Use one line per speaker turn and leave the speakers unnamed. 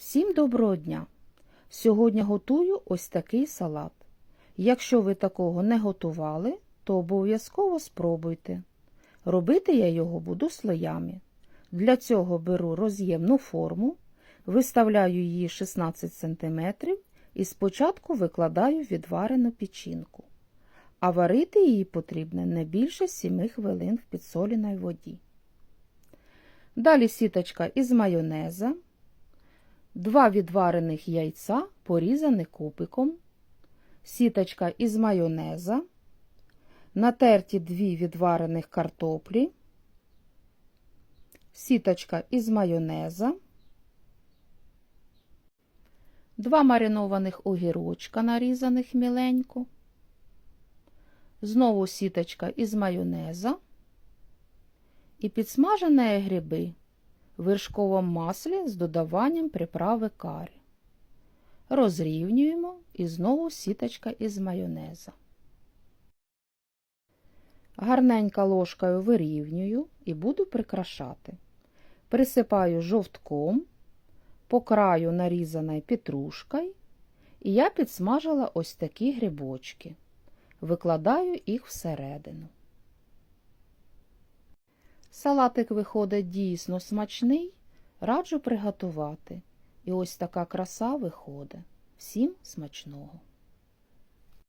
Всім доброго дня! Сьогодні готую ось такий салат. Якщо ви такого не готували, то обов'язково спробуйте. Робити я його буду слоями. Для цього беру роз'ємну форму, виставляю її 16 см і спочатку викладаю відварену печінку. А варити її потрібно не більше 7 хвилин в підсоленій воді. Далі сіточка із майонеза. Два відварених яйця порізані купиком, сіточка із майонеза, натерті дві відварених картоплі, сіточка із майонеза, два маринованих огірочка, нарізаних міленько, знову сіточка із майонеза і підсмажені гриби вершковому маслі з додаванням приправи карі. Розрівнюємо і знову сіточка із майонеза. Гарненько ложкою вирівнюю і буду прикрашати. Присипаю жовтком, по краю нарізаною петрушкою, і я підсмажила ось такі грибочки. Викладаю їх всередину. Салатик виходить дійсно смачний, раджу приготувати. І ось така краса виходить. Всім смачного!